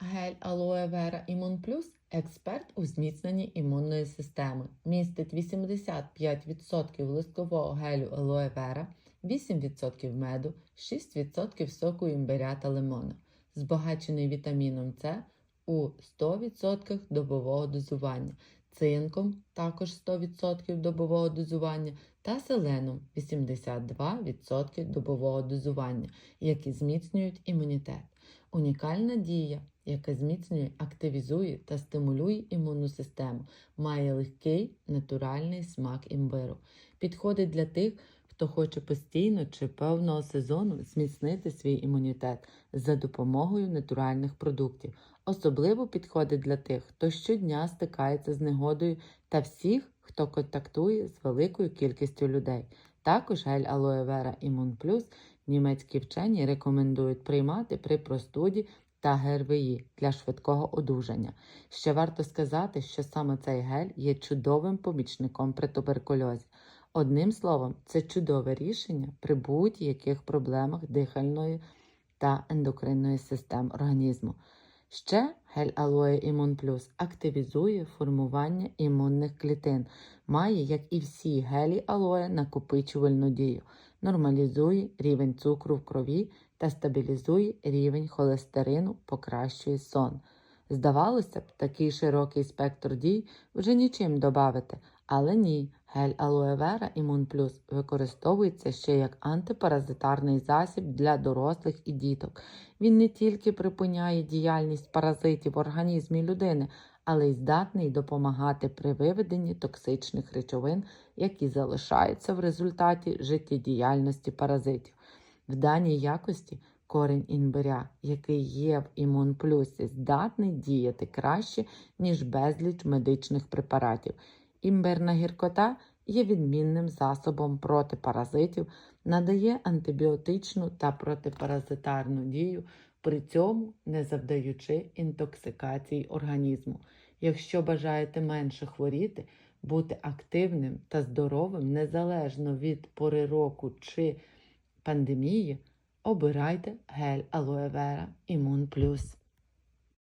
Гель Алоє Вера Імун Плюс експерт у зміцненні імунної системи. Містить 85% листкового гелю алоє вера, 8% меду, 6% соку імбиря та лимона, збагачений вітаміном С у 100% добового дозування, цинком також 100% добового дозування та селеном 82% добового дозування, які зміцнюють імунітет. Унікальна дія, яка зміцнює, активізує та стимулює імунну систему, має легкий натуральний смак імбиру. Підходить для тих, хто хоче постійно чи певного сезону зміцнити свій імунітет за допомогою натуральних продуктів. Особливо підходить для тих, хто щодня стикається з негодою та всіх, хто контактує з великою кількістю людей. Також гель Aloe Vera Immun Plus німецькі вчені рекомендують приймати при простуді та ГРВІ для швидкого одужання. Ще варто сказати, що саме цей гель є чудовим помічником при туберкульозі. Одним словом, це чудове рішення при будь-яких проблемах дихальної та ендокринної систем організму. Ще гель Aloe Immun Plus активізує формування імунних клітин, має, як і всі гелі алоє, накопичувальну дію, нормалізує рівень цукру в крові та стабілізує рівень холестерину, покращує сон. Здавалося б, такий широкий спектр дій вже нічим додати, але ні. Гель Vera Immun Plus використовується ще як антипаразитарний засіб для дорослих і діток. Він не тільки припиняє діяльність паразитів в організмі людини, але й здатний допомагати при виведенні токсичних речовин, які залишаються в результаті життєдіяльності паразитів. В даній якості корінь імбиря, який є в імунплюсі, здатний діяти краще, ніж безліч медичних препаратів. Імбирна гіркота є відмінним засобом проти паразитів, надає антибіотичну та протипаразитарну дію, при цьому не завдаючи інтоксикації організму. Якщо бажаєте менше хворіти, бути активним та здоровим незалежно від пори року чи пандемії, обирайте гель Vera Immun Plus.